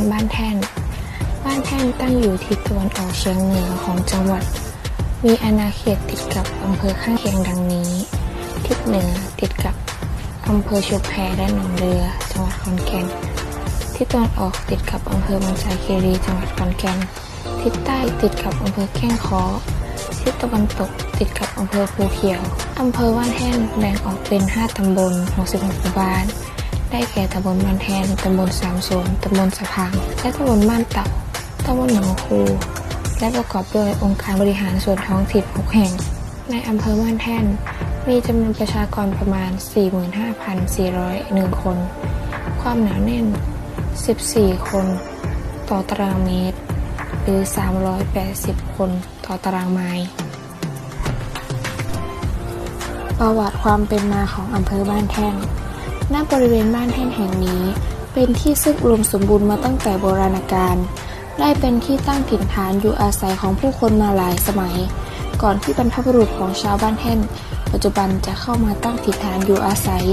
บ้านบ้านแท่น บ้านแท่นตั้งอยู่ทิศตะวันออกเฉียงเหนือของจังหวัด มีอาณาเขตติดกับอำเภอข้างเคียงดังนี้ ทิศเหนือติดกับอำเภอชุมแพและหนองเรือ จังหวัดขอนแก่น ทิศตะวันออกติดกับอำเภอบางไทรคีรีจังหวัดขอนแก่น ทิศใต้ติดกับอำเภอแก้งเคอทิศตะวันตกติดกับอำเภอภูเขียว อำเภอบ้านแท่นแบ่งออกเป็น 5 ตำบล 66 หมู่บ้าน ได้แก่ตำบลบ้านแทนตำบลสามสวนตำบลสะพังและตำบลบ้านเต่าตำบลหนองคูและประกอบด้วยองค์การบริหารส่วนท้องถิ่น6แห่ง ในอำเภอบ้านแท่น มีจำนวนประชากรประมาณ 45,401 คน ความหนาแน่น 14 คน ต่อตารางเมตร หรือ 380 คนต่อตารางไมล์ประวัติความเป็นมาของอำเภอบ้านแท่น ณบริเวณบ้านแท่นแห่งนี้ เป็นที่ซึ่งอุดมสมบูรณ์มาตั้งแต่โบราณกาลได้เป็นที่ตั้งถิ่นฐานอยู่อาศัยของผู้คนมาหลายสมัย ก่อนที่บรรพบุรุษของชาวบ้านแท่น ปัจจุบันจะเข้ามาตั้งถิ่นฐานอยู่อาศัย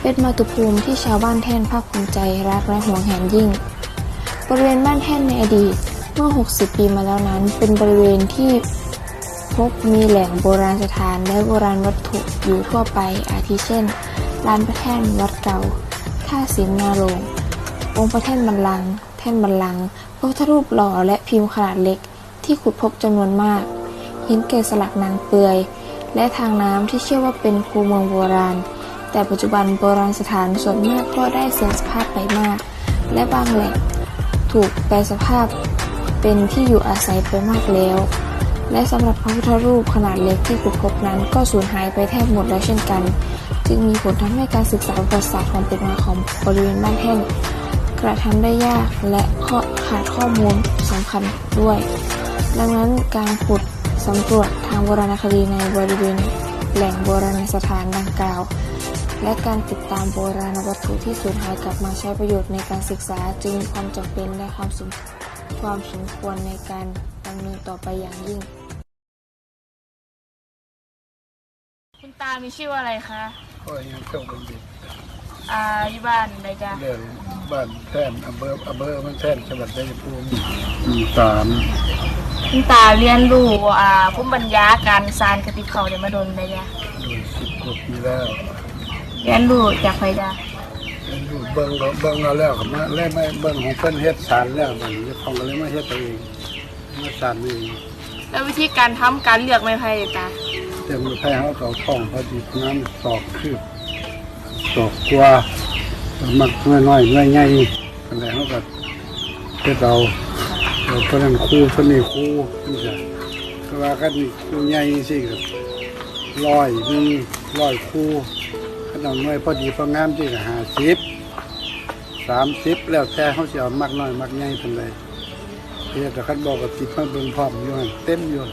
เป็นมาตุภูมิที่ชาวบ้านแท่นภาคภูมิใจรักและหวงแหนยิ่ง บริเวณบ้านแท่นในอดีตเมื่อ 60 ปีมาแล้วนั้น เป็นบริเวณที่พบมีแหล่งโบราณสถานและโบราณวัตถุอยู่ทั่วไปอาทิเช่น ลานพระแท่นวัดเก่าท่าสิงนาโรงองค์พระแท่นบัลลัง แท่นบัลลังพระพุทธรูปหล่อและพิมพ์ขนาดเล็กที่ขุดพบจำนวนมากหินแกะสลักนางเปลือย และทางน้ำที่เชื่อว่าเป็นคูเมืองโบราณ แต่ปัจจุบันโบราณสถานส่วนมากก็ได้เสื่อมสภาพไปมาก และบางแหล่งถูกแปลสภาพเป็นที่อยู่อาศัยไปมากแล้ว และสำหรับพระพุทธรูปขนาดเล็กที่ขุดพบนั้นก็สูญหายไปแทบหมดแล้วเช่นกัน จึงมีผลทำให้การศึกษาประวัติศาสตร์ความเป็นมาของบริเวณบ้านแท่นกระทำได้ยากและข้อขาดข้อมูลสำคัญด้วย ดังนั้นการขุดสำรวจทางโบราณคดีในบริเวณแหล่งโบราณสถานดังกล่าว และการติดตามโบราณวัตถุที่สูญหายกลับมาใช้ประโยชน์ในการศึกษาจึงมีความจำเป็นและความสมความสมควรในการดำเนินต่อไปอย่างยิ่ง คุณตามีชื่อว่าอะไรคะก็ยังเข้ากันอยู่อ่าอยู่บ้านใดจ้ะเรื่องบ้านแท่นอำเภออำเภอมันแท่นจังหวัดชัยภูมิมีสามคุณตาเรียนรู้อ่าภูมิปัญญาการสานกระติบเขาเดี๋ยวมาโดนได้จ้ะโดยสิบกว่าปีแล้วเรียนรู้จากใครจ้ะอยู่เบิ้งเราเบิ้งเราแล้วก็มาเล่ไม่เบิ้งของเพิ่นเฮ็ดสารแล้วมันเจ้าของก็เลยมาเฮ็ดตัวเองมาสารเองแล้ววิธีการทำการเลือกไม้ไผ่ตา เต็มมือไผ่เขาก็เอาท่องพอดีน้ำตอกคืบตอกกว่ามักน้อยน้อยน้อยใหญ่กันแล้วเขาก็เฮ็ดเอาเราเพิ่นนั้นคู่เพิ่นนี่คู่นี่จ้ะก็ว่ากันคู่ใหญ่สิครับร้อยหนึ่งร้อยคู่ขนมน้อยพอดีพองามที่ห้าสิบสามสิบแล้วแต่เขาจะเอามักน้อยมักใหญ่เป็นไรเพื่อแต่คันบอกกับติดมาเบิ่งพร้อมอยู่เต็มอยู่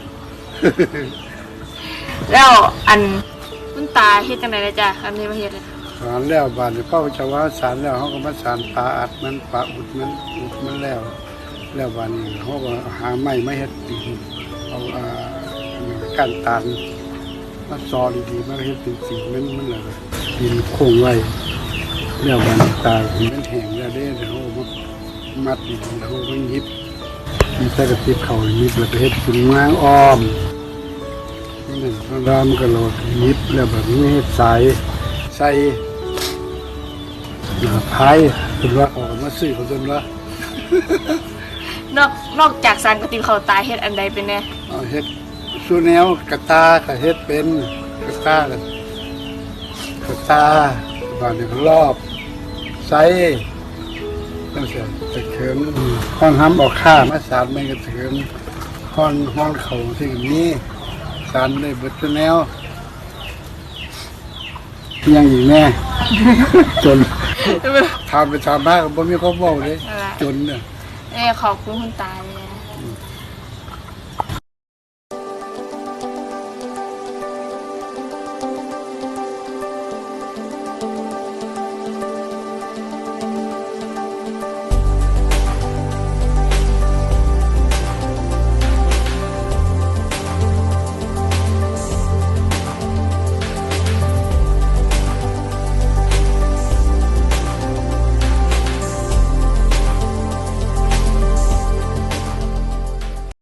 แล้วอันคุณตาเฮ็ดจังไดนะจ้ะอันนี้มาเฮ็ดเลยสารแล้วบานนี้พ่อจะว่าสารแล้วเขาก็มาสารปลาอัดมันปลาอุดมันอุดมันแล้ว แล้วบานนี้เขาก็หาไม้มาเฮ็ดปีนเอาอ่าก้านตาลมาซอดีๆมาเฮ็ดเป็นสีมันมันเลยดินโค้งไว้เรียกวันตายมันแห้งแล้วเด้เดี๋ยวเขามามัดอีกเขาก็ยิบมีใส่กระติบเขายิบแล้วก็เฮ็ดเป็นงางอ้อมนี่ หนึ่งทางด้านมันก็โหลดยิบแล้วแบบนี้เฮ็ดสายใส่หน้าพายเป็นว่าออกมาซื้อเขาจนว่านอกนอกจากสานกระติบเขาตายเฮ็ดอันใดเป็นแน่เอาเฮ็ดสูแนวกระตาก็เฮ็ดเป็นกระตากกระตาบานนี้ก็รอบใส่ตั้งแต่ตะเขินห้อนห้ำออกข้ามาสารไม่กระเถินห้อนห้อนเขาที่นี้ สารได้เบิดทุกแนวยังอีกแน่จนทำไปทำมากก็บ่มีข้อบอกเลยอะไรจนเนี่ย เอ้ยขอบคุณคุณตาเลย